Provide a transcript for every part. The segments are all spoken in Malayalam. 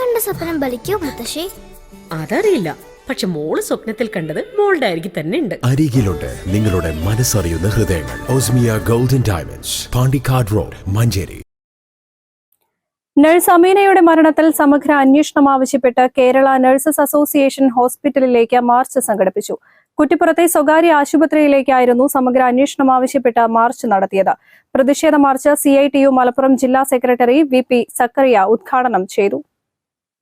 കണ്ട സ്വപ്നം ബലിക്കോ മുത്തശ്ശി? അതറിയില്ല. പക്ഷെ മോൾ സ്വപ്നത്തിൽ കണ്ടത് മോളുടെ അരികിൽ തന്നെ ഉണ്ട്. അരികിലുണ്ട് നിങ്ങളുടെ മനസ്സറിയുന്ന ഹൃദയങ്ങൾ. ഓസ്മിയ golden diamonds Pandikkad road Manjeri. Nurse അമീനയുടെ മരണത്തിൽ സമഗ്ര അന്വേഷണം ആവശ്യപ്പെട്ട് കേരള നഴ്സസ് അസോസിയേഷൻ ഹോസ്പിറ്റലിലേക്ക് മാർച്ച് സംഘടിപ്പിച്ചു. കുറ്റിപ്പുറത്തെ സ്വകാര്യ ആശുപത്രിയിലേക്കായിരുന്നു സമഗ്ര അന്വേഷണം ആവശ്യപ്പെട്ട് മാർച്ച് നടത്തിയത്. പ്രതിഷേധ march C I T U Malappuram ജില്ലാ സെക്രട്ടറി വി പി സക്കറിയ ഉദ്ഘാടനം ചെയ്തു.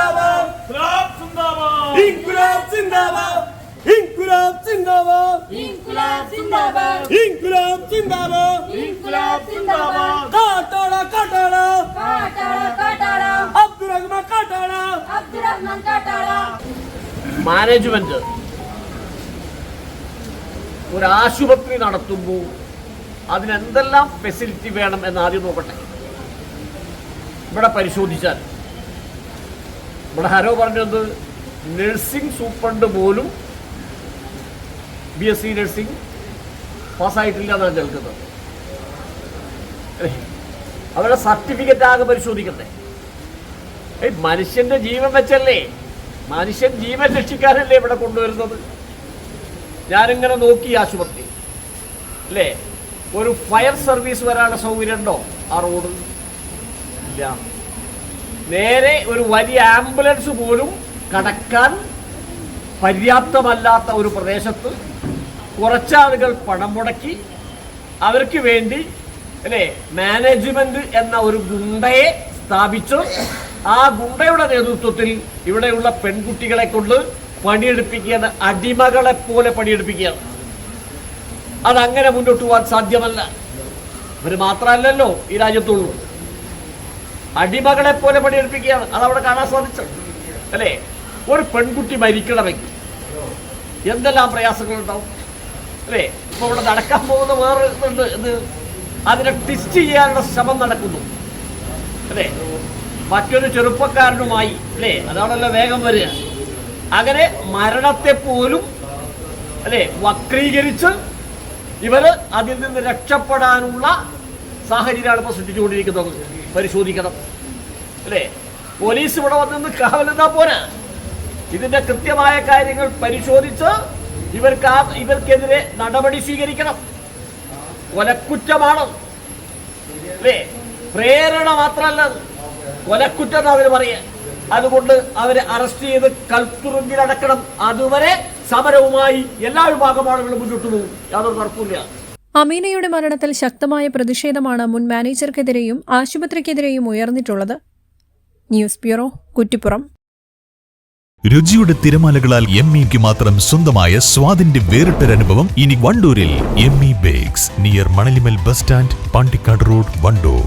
പ്രതിഷേധം ഇൻകുലാബ് സിന്ദാബാദ്. ഇൻകുലാബ് സിന്ദാബാദ്. ഇൻകുലാബ് സിന്ദാബാദ്. ഇൻകുലാബ് സിന്ദാബാദ്. ഇൻകുലാബ് സിന്ദാബാദ്. ഇൻകുലാബ് സിന്ദാബാദ്. കാട്ടാള കാട്ടാള. കാട്ടാള കാട്ടാള. അബ്ദുറഹ്മാൻ കാട്ടാള. അബ്ദുറഹ്മാൻ കാട്ടാള. മാനേജ്മെന്റ് ഒരു ആശുപത്രി നടത്തുമ്പോൾ അതിനെന്തെല്ലാം ഫെസിലിറ്റി വേണം എന്ന് ആദ്യം നോക്കട്ടെ. ഇവിടെ പരിശോധിച്ചാൽ ഇവിടെ ഹരോ പറഞ്ഞത് നഴ്സിംഗ് സൂപ്രണ്ട് പോലും ബി എസ് സി നഴ്സിംഗ് പാസ്സായിട്ടില്ല എന്നാണ് കേൾക്കുന്നത്. അവരുടെ സർട്ടിഫിക്കറ്റ് ആകെ പരിശോധിക്കട്ടെ ഏയ് മനുഷ്യന്റെ ജീവൻ വെച്ചല്ലേ? മനുഷ്യൻ ജീവൻ രക്ഷിക്കാനല്ലേ ഇവിടെ കൊണ്ടുവരുന്നത്? ഞാനിങ്ങനെ നോക്കി ആശുപത്രി. അല്ലേ? ഒരു ഫയർ സർവീസ് വരാനുള്ള സൗകര്യം ഉണ്ടോ ആ റോഡ് ഇല്ല. നേരെ ഒരു വലിയ ആംബുലൻസ് പോലും കടക്കാൻ പര്യാപ്തമല്ലാത്ത ഒരു പ്രദേശത്ത് കുറച്ചാളുകൾ പണം മുടക്കി അവർക്ക് വേണ്ടി അല്ലേ മാനേജ്മെന്റ് എന്ന ഒരു ഗുണ്ടയെ സ്ഥാപിച്ച് ആ ഗുണ്ടയുടെ നേതൃത്വത്തിൽ ഇവിടെയുള്ള പെൺകുട്ടികളെ കൊണ്ട് പണിയെടുപ്പിക്കുകയാണ് അടിമകളെ പോലെ പണിയെടുപ്പിക്കുകയാണ്. അതങ്ങനെ മുന്നോട്ട് പോകാൻ സാധ്യമല്ല. ഇവർ മാത്രമല്ലല്ലോ ഈ രാജ്യത്തുള്ളൂ. അടിമകളെ പോലെ പണിയെടുപ്പിക്കുകയാണ്. അതവിടെ കാണാൻ സാധിച്ചത് അല്ലേ? ഒരു പെൺകുട്ടി മരിക്കണമെങ്കിൽ എന്തെല്ലാം പ്രയാസങ്ങളുണ്ടാവും? അല്ലേ? ഇപ്പൊ ഇവിടെ നടക്കാൻ പോകുന്ന വേറെ ഇത് അതിനെ ടിസ്റ്റ് ചെയ്യാനുള്ള ശ്രമം നടക്കുന്നു. അല്ലേ? മറ്റൊരു ചെറുപ്പക്കാരനുമായി അല്ലേ? അതാണല്ലോ വേഗം വരിക. അങ്ങനെ മരണത്തെ പോലും അല്ലേ? വക്രീകരിച്ച് ഇവർ അതിൽ നിന്ന് രക്ഷപ്പെടാനുള്ള സാഹചര്യമാണ് ഇപ്പോൾ സൃഷ്ടിച്ചുകൊണ്ടിരിക്കുന്നത്. പരിശോധിക്കണം. അല്ലേ? പോലീസ് ഇവിടെ വന്നിന്ന് കാവലെന്നാ പോരാ? ഇതിന്റെ കൃത്യമായ കാര്യങ്ങൾ പരിശോധിച്ച് ഇവർക്ക് ഇവർക്കെതിരെ നടപടി സ്വീകരിക്കണം. കൊലക്കുറ്റമാണ്. അല്ലേ? പ്രേരണ മാത്രമല്ല. കൊലക്കുറ്റം അവർ പറയുക അതുകൊണ്ട് അവരെ അറസ്റ്റ് ചെയ്ത് കൽത്തുറുങ്കിലടക്കണം. അതുവരെ സമരവുമായി എല്ലാ വിഭാഗം ആളുകളും മുന്നോട്ട് പോകും. യാതൊരു തർക്കമില്ല അമീനയുടെ മരണത്തിൽ ശക്തമായ പ്രതിഷേധമാണ് മുൻ മാനേജർക്കെതിരെയും ആശുപത്രിക്കെതിരെയും ഉയർന്നിട്ടുള്ളത്. News bureau Kuttippuram. രുചിയുടെ തിരമാലകളാൽ എം ഇക്ക് മാത്രം സ്വന്തമായ സ്വാദിന്റെ വേറിട്ടൊരനുഭവം ഇനി വണ്ടൂരിൽ. M E bakes near Manalimal bus stand Pandikkad road Wandoor.